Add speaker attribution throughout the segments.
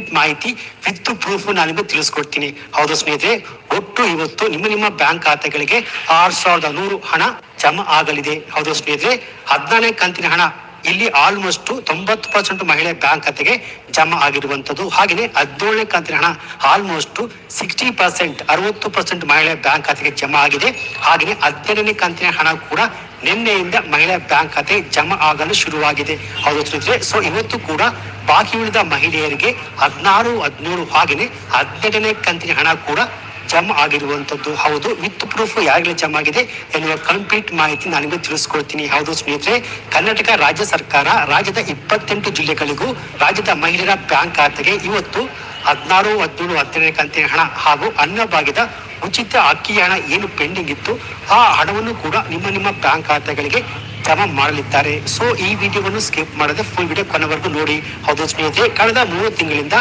Speaker 1: Complete ಮಾಹಿತಿ with proof ನಾನು ನಿಮಗೆ ತಿಳಿಸ್ಕೊಡ್ತೀನಿ. ಹೌದು ಸ್ನೇಹಿತರೆ, ಒಟ್ಟು ಇವತ್ತು ನಿಮ್ಮ ನಿಮ್ಮ ಬ್ಯಾಂಕ್ ಖಾತೆಗಳಿಗೆ ಆರ್ ಸಾವಿರದ ನೂರು ಹಣ ಜಮಾ ಆಗಲಿದೆ. ಹೌದು ಸ್ನೇಹಿತರೆ ಹದಿನಾಲ್ಕು ಕಂತಿನ ಹಣ ಇಲ್ಲಿ ಆಲ್ಮೋಸ್ಟ್ ತೊಂಬತ್ತು ಪರ್ಸೆಂಟ್ ಮಹಿಳೆ ಬ್ಯಾಂಕ್ ಖಾತೆಗೆ ಜಮಾ ಆಗಿರುವಂತದ್ದು ಹಾಗೆಯೇ ಹದಿನೇಳನೇ ಕಂತಿನ ಹಣ ಆಲ್ಮೋಸ್ಟ್ ಸಿಕ್ಸ್ಟಿ ಪರ್ಸೆಂಟ್ ಅರವತ್ತು ಪರ್ಸೆಂಟ್ ಮಹಿಳೆ ಬ್ಯಾಂಕ್ ಖಾತೆಗೆ ಜಮಾ ಆಗಿದೆ. ಹಾಗೆಯೇ ಹದಿನೇಳನೇ ಕಂತಿನ ಹಣ ಕೂಡ ನಿನ್ನೆಯಿಂದ ಮಹಿಳೆ ಬ್ಯಾಂಕ್ ಖಾತೆ ಜಮಾ ಆಗಲು ಶುರುವಾಗಿದೆ. ಹೌದು ಸೊ ಇವತ್ತು ಕೂಡ ಬಾಕಿ ಉಳಿದ ಮಹಿಳೆಯರಿಗೆ ಹದಿನಾರು ಹದಿನೇಳು ಹಾಗೆಯೇ ಹದಿನೆಂಟನೇ ಕಂತಿನ ಹಣ ಕೂಡ ಜಮಾ ಆಗಿರುವಂತದ್ದು. ಹೌದು, ವಿತ್ ಪ್ರೂಫ್ ಯಾರಿಗೆ ಜಮ್ ಆಗಿದೆ ಎನ್ನುವ ಕಂಪ್ಲೀಟ್ ಮಾಹಿತಿ ನಾನು ನಿಮಗೆ ತಿಳಿಸ್ಕೊಡ್ತೀನಿ. ಹೌದು ಸ್ನೇಹಿತರೆ, ಕರ್ನಾಟಕ ರಾಜ್ಯ ಸರ್ಕಾರ ರಾಜ್ಯದ ಇಪ್ಪತ್ತೆಂಟು ಜಿಲ್ಲೆಗಳಿಗೂ ರಾಜ್ಯದ ಮಹಿಳೆಯರ ಬ್ಯಾಂಕ್ ಖಾತೆಗೆ ಇವತ್ತು ಹದಿನಾರು, ಹದಿನೇಳು ಹದಿನೇಳು ಕಂತಿನ ಹಣ ಹಾಗೂ ಅನ್ನಭಾಗ್ಯದ ಉಚಿತ ಅಕ್ಕಿ ಹಣ ಏನು ಪೆಂಡಿಂಗ್ ಇತ್ತು, ಆ ಹಣವನ್ನು ಕೂಡ ನಿಮ್ಮ ನಿಮ್ಮ ಬ್ಯಾಂಕ್ ಖಾತೆಗಳಿಗೆ ಜಮಾ ಮಾಡಲಿದ್ದಾರೆ. ಸೊ ಈ ವಿಡಿಯೋವನ್ನು ಸ್ಕಿಪ್ ಮಾಡದೆ ಫುಲ್ ವಿಡಿಯೋ ಕೊನೆವರೆಗೂ ನೋಡಿ. ಹೌದು ಸ್ನೇಹಿತರೆ, ಕಳೆದ ಮೂರು ತಿಂಗಳಿಂದ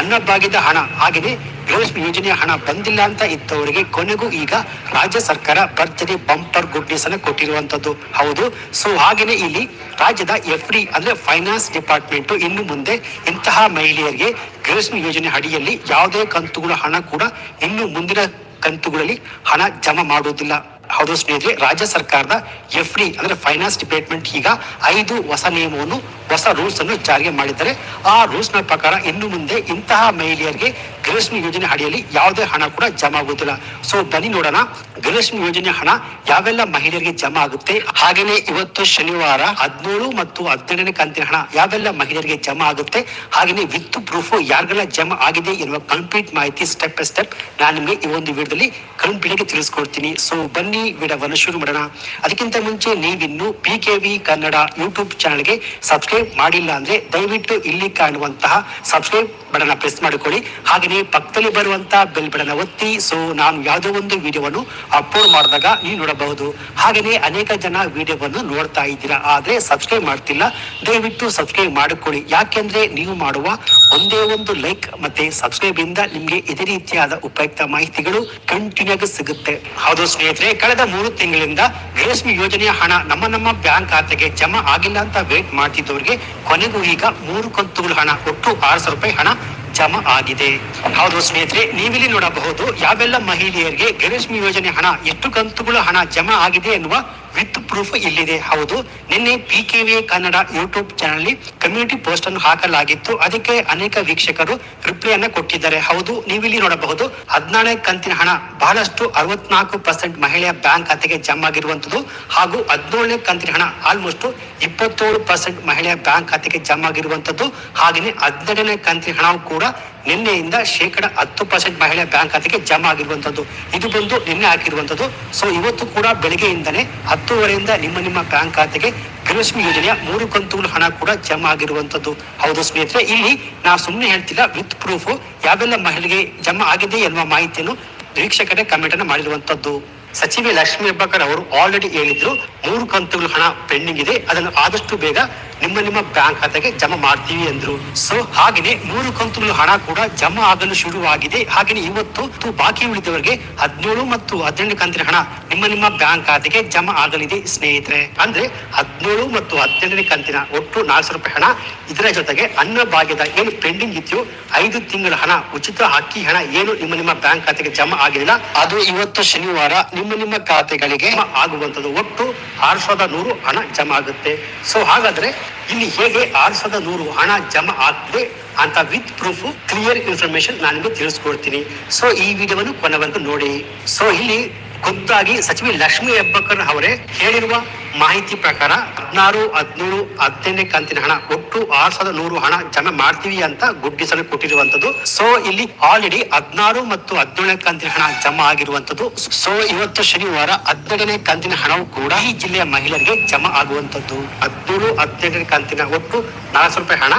Speaker 1: ಅನ್ನಭಾಗ್ಯದ ಹಣ ಹಾಗೆಯೇ ಗೃಹಲಕ್ಷ್ಮಿ ಯೋಜನೆಯ ಹಣ ಬಂದಿಲ್ಲ ಅಂತ ಇದ್ದವರಿಗೆ ಕೊನೆಗೂ ಈಗ ರಾಜ್ಯ ಸರ್ಕಾರ ಭರ್ಜರಿ ಬಂಪರ್ ಗುಡ್ ನ್ಯೂಸ್ ಅನ್ನು ಕೊಟ್ಟಿರುವಂತದ್ದು. ಹೌದು. ಸೊ ಹಾಗೆಯೇ ಇಲ್ಲಿ ರಾಜ್ಯದ ಎಫ್ ಡಿ ಅಂದ್ರೆ ಫೈನಾನ್ಸ್ ಡಿಪಾರ್ಟ್ಮೆಂಟ್ ಇನ್ನು ಮುಂದೆ ಇಂತಹ ಮಹಿಳೆಯರಿಗೆ ಗೃಹಲಕ್ಷ್ಮಿ ಯೋಜನೆ ಅಡಿಯಲ್ಲಿ ಯಾವುದೇ ಕಂತುಗಳ ಹಣ ಕೂಡ ಇನ್ನು ಮುಂದಿನ ಕಂತುಗಳಲ್ಲಿ ಹಣ ಜಮಾ ಮಾಡುವುದಿಲ್ಲ. ಹೌದು ಸ್ನೇಹಿತರೆ, ರಾಜ್ಯ ಸರ್ಕಾರದ ಎಫ್ ಡಿ, ಅಂದ್ರೆ ಫೈನಾನ್ಸ್ ಡಿಪಾರ್ಟ್ಮೆಂಟ್ ಈಗ ಐದು ಹೊಸ ನಿಯಮವನ್ನು, ಹೊಸ ರೂಲ್ಸ್ ಅನ್ನು ಜಾರಿಗೆ ಮಾಡಿದ್ದಾರೆ. ಆ ರೂಲ್ಸ್ನ ಪ್ರಕಾರ ಇನ್ನು ಮುಂದೆ ಇಂತಹ ಮಹಿಳೆಯರಿಗೆ ಗೃಹಲಕ್ಷ್ಮಿ ಯೋಜನೆ ಅಡಿಯಲ್ಲಿ ಯಾವುದೇ ಹಣ ಕೂಡ ಜಮಾ ಆಗುವುದಿಲ್ಲ. ಸೊ ಬನ್ನಿ ನೋಡೋಣ. ಗೃಹಲಕ್ಷ್ಮಿ ಯೋಜನೆ ಹಣ ಯಾವೆಲ್ಲ ಮಹಿಳೆಯರಿಗೆ ಜಮಾ ಆಗುತ್ತೆ? ಹಾಗೇನೆ ಇವತ್ತು ಶನಿವಾರ ಹದಿನೇಳು ಮತ್ತು ಹದಿನೆಂಟನೇ ಕಂತಿನ ಹಣ ಯಾವೆಲ್ಲ ಮಹಿಳೆಯರಿಗೆ ಜಮಾ ಆಗುತ್ತೆ? ಹಾಗೇನೆ ವಿತ್ ಪ್ರೂಫ್ ಯಾರಿಗೆಲ್ಲ ಜಮಾ ಆಗಿದೆ ಎನ್ನುವ ಕಂಪ್ಲೀಟ್ ಮಾಹಿತಿ ಸ್ಟೆಪ್ ಬೈ ಸ್ಟೆಪ್ ನಾನು ನಿಮಗೆ ಈ ಒಂದು ವಿಡಿಯೋದಲ್ಲಿ ಕಂಪ್ಲೀಟ್ ಆಗಿ ತಿಳಿಸ್ಕೊಡ್ತೀನಿ. ಸೊ ಬನ್ನಿ ವಿಡಿಯೋವನ್ನು ಶುರು ಮಾಡೋಣ. ಅದಕ್ಕಿಂತ ಮುಂಚೆ ನೀವಿನ್ನು P K V Kannada YouTube ಚಾನಲ್ಗೆ ಸಬ್ಸ್ಕ್ರೈಬ್ ಮಾಡಿಲ್ಲ ಅಂದ್ರೆ ದಯವಿಟ್ಟು ಇಲ್ಲಿ ಕಾಣುವಂತಹ ಸಬ್ಸ್ಕ್ರೈಬ್ ಬಟನ್ ಪ್ರೆಸ್ ಮಾಡಿಕೊಳ್ಳಿ. ಹಾಗೆಯೇ ಪಕ್ಕದಲ್ಲಿ ಬರುವಂತ ಬೆಲ್ ಬಟನ್ ಒತ್ತಿ. ಸೊ ನಾನು ಯಾವುದೋ ಒಂದು ವಿಡಿಯೋವನ್ನು ಅಪ್ಲೋಡ್ ಮಾಡಿದಾಗ ನೀವು ನೋಡಬಹುದು. ಹಾಗೆಯೇ ಅನೇಕ ಜನ ವಿಡಿಯೋವನ್ನು ನೋಡ್ತಾ ಇದ್ದೀರಾ. ಆದ್ರೆ ಸಬ್ಸ್ಕ್ರೈಬ್ ಮಾಡ್ತಿಲ್ಲ. ದಯವಿಟ್ಟು ಸಬ್ಸ್ಕ್ರೈಬ್ ಮಾಡಿಕೊಳ್ಳಿ. ಯಾಕೆಂದ್ರೆ ನೀವು ಮಾಡುವ ಒಂದೇ ಒಂದು ಲೈಕ್ ಮತ್ತೆ ಸಬ್ಸ್ಕ್ರೈಬ್ ಇಂದ ನಿಮ್ಗೆ ಇದೇ ರೀತಿಯಾದ ಉಪಯುಕ್ತ ಮಾಹಿತಿಗಳು ಕಂಟಿನ್ಯೂ ಆಗಿ ಸಿಗುತ್ತೆ. ಹೌದು ಸ್ನೇಹಿತರೆ, ಕಳೆದ ಮೂರು ತಿಂಗಳಿಂದ ರೇಷ್ಮೆ ಯೋಜನೆಯ ಹಣ ನಮ್ಮ ನಮ್ಮ ಬ್ಯಾಂಕ್ ಖಾತೆಗೆ ಜಮಾ ಆಗಿಲ್ಲ ಅಂತ ವೇಟ್ ಮಾಡ್ತಿದ್ದವರಿಗೆ ಕೊನೆಗೂ ಈಗ ಮೂರು ಕಂತುಗಳ ಹಣ, ಒಟ್ಟು ಆರು ಸಾವಿರ ರೂಪಾಯಿ ಹಣ ಜಮಾ ಆಗಿದೆ. ಹೌದು ಸ್ನೇಹಿತರೆ, ನೀವಿಲ್ಲಿ ನೋಡಬಹುದು, ಯಾವೆಲ್ಲ ಮಹಿಳೆಯರಿಗೆ ಗೃಹಲಕ್ಷ್ಮಿ ಯೋಜನೆ ಹಣ, ಎಷ್ಟು ಕಂತುಗಳ ಹಣ ಜಮಾ ಆಗಿದೆ ಎನ್ನುವ ವಿತ್ ಪ್ರೂಫ್ ಇಲ್ಲಿದೆ. ಹೌದು, ನಿನ್ನೆ P K V Kannada YouTube channel community post ಅನ್ನು ಹಾಕಲಾಗಿತ್ತು. ಅದಕ್ಕೆ ಅನೇಕ ವೀಕ್ಷಕರು ರಿಪ್ಲೈ ಅನ್ನ ಕೊಟ್ಟಿದ್ದಾರೆ. ಹೌದು, ನೀವಿಲ್ಲಿ ನೋಡಬಹುದು, ಹದಿನಾರನೇ ಕಂತಿನ ಹಣ ಬಹಳಷ್ಟು ಅರವತ್ನಾಲ್ಕು ಪರ್ಸೆಂಟ್ ಮಹಿಳೆಯ ಬ್ಯಾಂಕ್ ಖಾತೆಗೆ ಜಮಾ ಆಗಿರುವಂತದ್ದು ಹಾಗೂ ಹದಿನೇಳನೇ ಕಂತಿನ ಹಣ ಆಲ್ಮೋಸ್ಟ್ ಇಪ್ಪತ್ತೇಳು ಪರ್ಸೆಂಟ್ ಮಹಿಳೆಯ ಬ್ಯಾಂಕ್ ಖಾತೆಗೆ ಜಮಾ ಆಗಿರುವಂತದ್ದು ಹಾಗೆಯೇ ಹದಿನೆಂಟನೇ ಕಂತಿನ ಹಣವು ಕೂಡ ನಿನ್ನೆಯಿಂದ ಶೇಕಡ ಹತ್ತು ಪರ್ಸೆಂಟ್ ಮಹಿಳೆ ಬ್ಯಾಂಕ್ ಖಾತೆಗೆ ಜಮಾ ಆಗಿರುವಂತದ್ದು. ಇದು ಬಂದು ನಿನ್ನೆ ಹಾಕಿರುವಂಥದ್ದು ಸೊ ಇವತ್ತು ಕೂಡ ಬೆಳಗ್ಗೆಯಿಂದನೇ ಹತ್ತುವರೆಯಿಂದ ನಿಮ್ಮ ನಿಮ್ಮ ಬ್ಯಾಂಕ್ ಖಾತೆಗೆ ಗೃಹಲಕ್ಷ್ಮಿ ಯೋಜನೆಯ ಮೂರು ಕಂತುಗಳ ಹಣ ಕೂಡ ಜಮಾ ಆಗಿರುವಂತದ್ದು. ಹೌದು ಸ್ನೇಹಿತರೆ, ಇಲ್ಲಿ ನಾ ಸುಮ್ಮನೆ ಹೇಳ್ತಿಲ್ಲ ವಿತ್ ಪ್ರೂಫ್ ಯಾವೆಲ್ಲ ಮಹಿಳೆಗೆ ಜಮಾ ಆಗಿದೆ ಎನ್ನುವ ಮಾಹಿತಿಯನ್ನು ವೀಕ್ಷಕರೇ ಕಮೆಂಟ್ ಅನ್ನು ಮಾಡಿರುವಂತದ್ದು. ಸಚಿವೆ ಲಕ್ಷ್ಮೀ ಹೆಬ್ಬಾಳ್ಕರ್ ಅವರು ಆಲ್ರೆಡಿ ಹೇಳಿದ್ರು, ಮೂರು ಕಂತುಗಳ ಹಣ ಪೆಂಡಿಂಗ್ ಇದೆ, ಅದನ್ನು ಆದಷ್ಟು ಬೇಗ ನಿಮ್ಮ ನಿಮ್ಮ ಬ್ಯಾಂಕ್ ಖಾತೆಗೆ ಜಮಾ ಮಾಡ್ತೀವಿ ಎಂದ್ರು ಸೊ ಹಾಗೆ ಮೂರು ಕಂತುಗಳ ಹಣ ಕೂಡ ಜಮಾ ಆಗಲು ಶುರುವಾಗಿದೆ. ಹಾಗೆಯೇ ಇವತ್ತು ಬಾಕಿ ಉಳಿದವರಿಗೆ ಹದಿನೇಳು ಮತ್ತು ಹದಿನೆಂಟು ಕಂತಿನ ಹಣ ನಿಮ್ಮ ನಿಮ್ಮ ಬ್ಯಾಂಕ್ ಖಾತೆಗೆ ಜಮಾ ಆಗಲಿದೆ, ಸ್ನೇಹಿತರೆ. ಅಂದ್ರೆ ಹದಿನೇಳು ಮತ್ತು ಹದಿನೆಂಟನೇ ಕಂತಿನ ಒಟ್ಟು ನಾಲ್ಕು ಸಾವಿರ ರೂಪಾಯಿ ಹಣ, ಇದರ ಜೊತೆಗೆ ಅನ್ನ ಭಾಗ್ಯದ ಏನು ಪೆಂಡಿಂಗ್ ಇತ್ತು ಐದು ತಿಂಗಳ ಹಣ ಉಚಿತ ಅಕ್ಕಿ ಹಣ ಏನು ನಿಮ್ಮ ನಿಮ್ಮ ಬ್ಯಾಂಕ್ ಖಾತೆಗೆ ಜಮಾ ಆಗಲಿಲ್ಲ ಅದು ಇವತ್ತು ಶನಿವಾರ ನಿಮ್ಮ ನಿಮ್ಮ ಖಾತೆಗಳಿಗೆ ಆಗುವಂತದ್ದು ಒಟ್ಟು ಆರು ಸಾವಿರದ ನೂರು ಹಣ ಜಮಾ ಆಗುತ್ತೆ. ಸೊ ಹಾಗಾದ್ರೆ ಇಲ್ಲಿ ಹೇಗೆ ಆರು ಸಾವಿರದ ನೂರು ಹಣ ಜಮಾ ಆಗ್ತದೆ ಅಂತ ವಿತ್ ಪ್ರೂಫ್ ಕ್ಲಿಯರ್ ಇನ್ಫಾರ್ಮೇಶನ್ ನಾನು ನಿಮಗೆ ತಿಳಿಸ್ಕೊಡ್ತೀನಿ. ಸೊ ಈ ವಿಡಿಯೋವನ್ನು ಕೊನೆವರೆಗೂ ನೋಡಿ. ಸೊ ಇಲ್ಲಿ ಖುದ್ದಾಗಿ ಸಚಿವೆ ಲಕ್ಷ್ಮಿ ಹೆಬ್ಬಾಳ್ಕರ್ ಅವರೇ ಹೇಳಿರುವ ಮಾಹಿತಿ ಪ್ರಕಾರ ಹದಿನಾರು ಹದಿನೇಳು ಹದಿನೈದನೇ ಕಂತಿನ ಹಣ ಒಟ್ಟು ಆರ್ ಸಾವಿರದ ನೂರು ಹಣ ಜಮೆ ಮಾಡ್ತೀವಿ ಅಂತ ಗುಡ್ಡಿಸಲು ಕೊಟ್ಟಿರುವಂತದ್ದು ಸೊ ಇಲ್ಲಿ ಆಲ್ರೆಡಿ ಹದಿನಾರು ಮತ್ತು ಹದಿನೇಳನೇ ಕಂತಿನ ಹಣ ಜಮಾ ಆಗಿರುವಂತದ್ದು ಸೊ ಇವತ್ತು ಶನಿವಾರ ಹದಿನೆಂಟನೇ ಕಂತಿನ ಹಣವು ಕೂಡ ಈ ಜಿಲ್ಲೆಯ ಮಹಿಳೆಯರಿಗೆ ಜಮಾ ಆಗುವಂತದ್ದು ಹದಿನೇಳು ಹದಿನೆಂಟನೇ ಕಂತಿನ ಒಟ್ಟು ನಾಲ್ಕು ರೂಪಾಯಿ ಹಣ.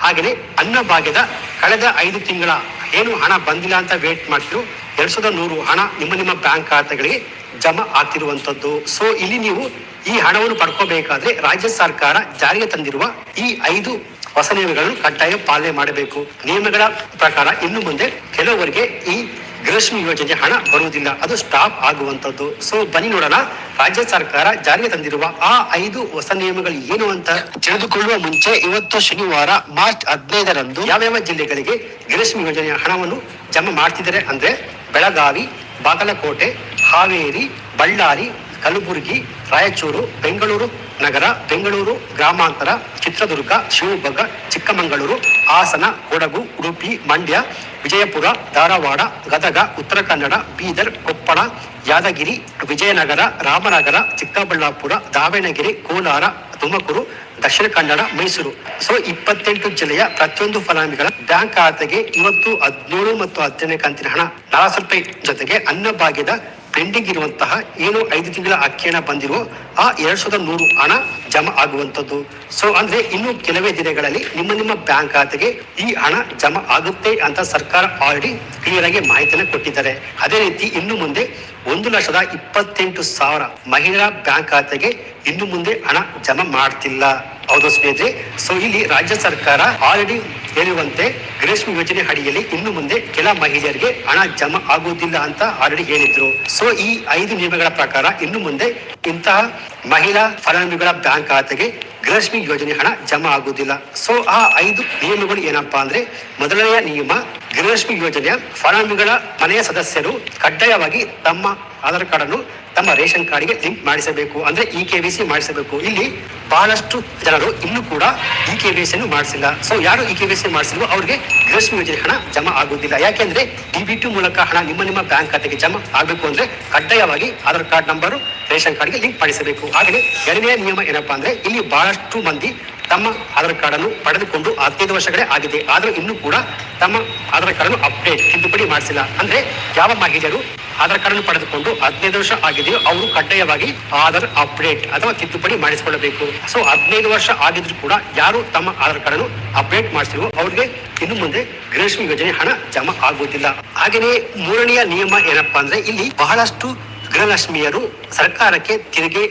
Speaker 1: ಹಾಗೆಯೇ ಅನ್ನಭಾಗ್ಯದ ಕಳೆದ ಐದು ತಿಂಗಳ ಏನು ಹಣ ಬಂದಿಲ್ಲ ಅಂತ ವೇಟ್ ಮಾಡ್ತಿರು ಎರಡ್ ಸಾವಿರದ ನೂರು ಹಣ ನಿಮ್ಮ ನಿಮ್ಮ ಬ್ಯಾಂಕ್ ಖಾತೆಗಳಿಗೆ ಜಮಾ ಆಗ್ತಿರುವಂಥದ್ದು ಸೊ ಇಲ್ಲಿ ನೀವು ಈ ಹಣವನ್ನು ಪಡ್ಕೋಬೇಕಾದ್ರೆ ರಾಜ್ಯ ಸರ್ಕಾರ ಜಾರಿಗೆ ತಂದಿರುವ ಈ ಐದು ಹೊಸ ನಿಯಮಗಳನ್ನು ಕಡ್ಡಾಯ ಪಾಲನೆ ಮಾಡಬೇಕು. ನಿಯಮಗಳ ಪ್ರಕಾರ ಇನ್ನು ಮುಂದೆ ಕೆಲವರಿಗೆ ಈ ಗೃಹಲಕ್ಷ್ಮಿ ಯೋಜನೆ ಹಣ ಬರುವುದಿಲ್ಲ. ಅದು ಸ್ಟಾಪ್ ಆಗುವಂತದ್ದು. ಸೊ ಬನ್ನಿ ನೋಡೋಣ. ರಾಜ್ಯ ಸರ್ಕಾರ ಜಾರಿಗೆ ತಂದಿರುವ ಆ ಐದು ಹೊಸ ನಿಯಮಗಳು ಏನು ಅಂತ? ತಿಳಿದುಕೊಳ್ಳುವ ಮುಂಚೆ ಇವತ್ತು ಶನಿವಾರ ಮಾರ್ಚ್ ಹದಿನೈದರಂದು ಯಾವ್ಯಾವ ಜಿಲ್ಲೆಗಳಿಗೆ ಗೃಹಲಕ್ಷ್ಮಿ ಯೋಜನೆಯ ಹಣವನ್ನು ಜಮಾ ಮಾಡ್ತಿದ್ದಾರೆ ಅಂದ್ರೆ ಬೆಳಗಾವಿ ಬಾಗಲಕೋಟೆ ಹಾವೇರಿ ಬಳ್ಳಾರಿ ಕಲಬುರಗಿ ರಾಯಚೂರು ಬೆಂಗಳೂರು ನಗರ ಬೆಂಗಳೂರು ಗ್ರಾಮಾಂತರ ಚಿತ್ರದುರ್ಗ ಶಿವಮೊಗ್ಗ ಚಿಕ್ಕಮಗಳೂರು ಹಾಸನ, ಕೊಡಗು, ಉಡುಪಿ, ಮಂಡ್ಯ, ವಿಜಯಪುರ, ಧಾರವಾಡ, ಗದಗ, ಉತ್ತರ ಕನ್ನಡ, ಬೀದರ್, ಕೊಪ್ಪಳ, ಯಾದಗಿರಿ, ವಿಜಯನಗರ, ರಾಮನಗರ, ಚಿಕ್ಕಬಳ್ಳಾಪುರ, ದಾವಣಗೆರೆ, ಕೋಲಾರ, ತುಮಕೂರು, ದಕ್ಷಿಣ ಕನ್ನಡ, ಮೈಸೂರು. ಸೊ ಇಪ್ಪತ್ತೆಂಟು ಜಿಲ್ಲೆಯ ಪ್ರತಿಯೊಂದು ಫಲಾನುಭವಿಗಳ ಬ್ಯಾಂಕ್ ಖಾತೆಗೆ ಇವತ್ತು ಹದಿನೇಳು ಮತ್ತು ಹದಿನೆಂಟನೇ ಕಂತಿನ ಹಣ. ನಲವತ್ತು ರೂಪಾಯಿ ಜೊತೆಗೆ ಅನ್ನಭಾಗ್ಯದ ಪೆಂಡಿಂಗ್ ಇರುವಂತಹ ಏನು ಐದು ತಿಂಗಳ ಅಕ್ಕಿ ಬಂದಿರೋ ಆ ಎರಡ್ ಸಾವಿರದ ನೂರು ಹಣ ಜಮಾ ಆಗುವಂತದ್ದು ಸೊ ಅಂದ್ರೆ ಇನ್ನು ಕೆಲವೇ ದಿನಗಳಲ್ಲಿ ನಿಮ್ಮ ನಿಮ್ಮ ಬ್ಯಾಂಕ್ ಖಾತೆಗೆ ಈ ಹಣ ಜಮಾ ಆಗುತ್ತೆ ಅಂತ ಸರ್ಕಾರ ಆಲ್ರೆಡಿ ಕ್ಲಿಯರ್ ಆಗಿ ಮಾಹಿತಿಯನ್ನು ಕೊಟ್ಟಿದ್ದಾರೆ. ಅದೇ ರೀತಿ ಇನ್ನು ಮುಂದೆ ಒಂದು ಲಕ್ಷದ ಇಪ್ಪತ್ತೆಂಟು ಸಾವಿರ ಮಹಿಳಾ ಬ್ಯಾಂಕ್ ಖಾತೆಗೆ ಇನ್ನು ಮುಂದೆ ಹಣ ಜಮಾ ಮಾಡ್ತಿಲ್ಲ. ಹೌದು ಸ್ನೇಹಿತರೆ ಸೊ ಇಲ್ಲಿ ರಾಜ್ಯ ಸರ್ಕಾರ ಆಲ್ರೆಡಿ ಹೇಳುವಂತೆ ಗ್ರೀಷ್ಮ ಯೋಜನೆ ಅಡಿಯಲ್ಲಿ ಇನ್ನು ಮುಂದೆ ಕೆಲ ಮಹಿಳೆಯರಿಗೆ ಹಣ ಜಮಾ ಆಗುವುದಿಲ್ಲ ಅಂತ ಆಲ್ರೆಡಿ ಹೇಳಿದ್ರು. ಸೊ ಈ ಐದು ನಿಯಮಗಳ ಪ್ರಕಾರ ಇನ್ನು ಮುಂದೆ ಇಂತಹ ಮಹಿಳಾ ಫಲಾನುಭವಿಗಳ ಬ್ಯಾಂಕ್ ಖಾತೆಗೆ ಗೃಹಲಕ್ಷ್ಮಿ ಯೋಜನೆ ಹಣ ಜಮಾ ಆಗುವುದಿಲ್ಲ. ಸೊ ಆ ಐದು ನಿಯಮಗಳು ಏನಪ್ಪಾ ಅಂದ್ರೆ, ಮೊದಲನೆಯ ನಿಯಮ ಗೃಹಲಕ್ಷ್ಮಿ ಯೋಜನೆಯ ಫಲಾನುಭವಿಗಳ ಮನೆಯ ಸದಸ್ಯರು ಕಡ್ಡಾಯವಾಗಿ ತಮ್ಮ ಆಧಾರ್ ಕಾರ್ಡ್ ಅನ್ನು ತಮ್ಮ ರೇಷನ್ ಕಾರ್ಡ್ಗೆ ಲಿಂಕ್ ಮಾಡಿಸಬೇಕು. ಅಂದ್ರೆ ಇ ಕೆ ವಿ ಸಿ ಮಾಡಿಸಬೇಕು. ಇಲ್ಲಿ ಬಹಳಷ್ಟು ಜನರು ಇನ್ನೂ ಕೂಡ ಇ ಕೆ ವಿ ಸಿ ಅನ್ನು ಮಾಡಿಸಿಲ್ಲ. ಸೊ ಯಾರು ಇ ಕೆ ವಿ ಸಿ ಮಾಡಿಸಿಲ್ವೋ ಅವ್ರಿಗೆ ಗೃಹಲಕ್ಷ್ಮಿ ಯೋಜನೆ ಹಣ ಜಮಾ ಆಗುವುದಿಲ್ಲ. ಯಾಕೆಂದ್ರೆ ಡಿ ಬಿ ಟಿ ಮೂಲಕ ಹಣ ನಿಮ್ಮ ನಿಮ್ಮ ಬ್ಯಾಂಕ್ ಖಾತೆಗೆ ಜಮಾ ಆಗಬೇಕು ಅಂದ್ರೆ ಕಡ್ಡಾಯವಾಗಿ ಆಧಾರ್ ಕಾರ್ಡ್ ನಂಬರ್, ರೇಷನ್ ಕಾರ್ಡ್ಗೆ ಲಿಂಕ್ ಮಾಡಿಸಬೇಕು. ಹಾಗೆ ಎರಡನೇ ನಿಯಮ ಏನಪ್ಪಾ ಅಂದ್ರೆ ಇಲ್ಲಿ ಬಹಳಷ್ಟು ಮಂದಿ ತಮ್ಮ ಆಧಾರ್ ಕಾರ್ಡ್ ಅನ್ನು ಪಡೆದುಕೊಂಡು ಹದಿನೈದು ವರ್ಷಗಳೇ ಆಗಿದೆ. ಆದರೂ ಇನ್ನೂ ಕೂಡ ತಮ್ಮ ಆಧಾರ್ ಕಾರ್ಡ್ ಅನ್ನು ಅಪ್ಡೇಟ್ ತಿದ್ದುಪಡಿ ಮಾಡಿಸಿಲ್ಲ. ಅಂದ್ರೆ ಯಾವ ಮಹಿಳೆಯರು ಆಧಾರ್ ಕಾರ್ಡ್ ಪಡೆದುಕೊಂಡು ಹದಿನೈದು ವರ್ಷ ಆಗಿದೆಯೋ ಅವರು ಕಡ್ಡಾಯವಾಗಿ ಆಧಾರ್ ಅಪ್ಡೇಟ್ ಅಥವಾ ತಿದ್ದುಪಡಿ ಮಾಡಿಸಿಕೊಳ್ಳಬೇಕು. ಸೊ ಹದಿನೈದು ವರ್ಷ ಆಗಿದ್ರು ಕೂಡ ಯಾರು ತಮ್ಮ ಆಧಾರ್ ಕಾರ್ಡ್ ಅನ್ನು ಅಪ್ಡೇಟ್ ಮಾಡಿಸಿರುವ ಅವ್ರಿಗೆ ಇನ್ನು ಮುಂದೆ ಗೃಹಲಕ್ಷ್ಮಿ ಯೋಜನೆ ಹಣ ಜಮಾ ಆಗುವುದಿಲ್ಲ. ಹಾಗೆಯೇ ಮೂರನೆಯ ನಿಯಮ ಏನಪ್ಪಾ ಅಂದ್ರೆ ಇಲ್ಲಿ ಬಹಳಷ್ಟು ಗೃಹಲಕ್ಷ್ಮಿಯರು ಸರ್ಕಾರಕ್ಕೆ ತೆರಿಗೆ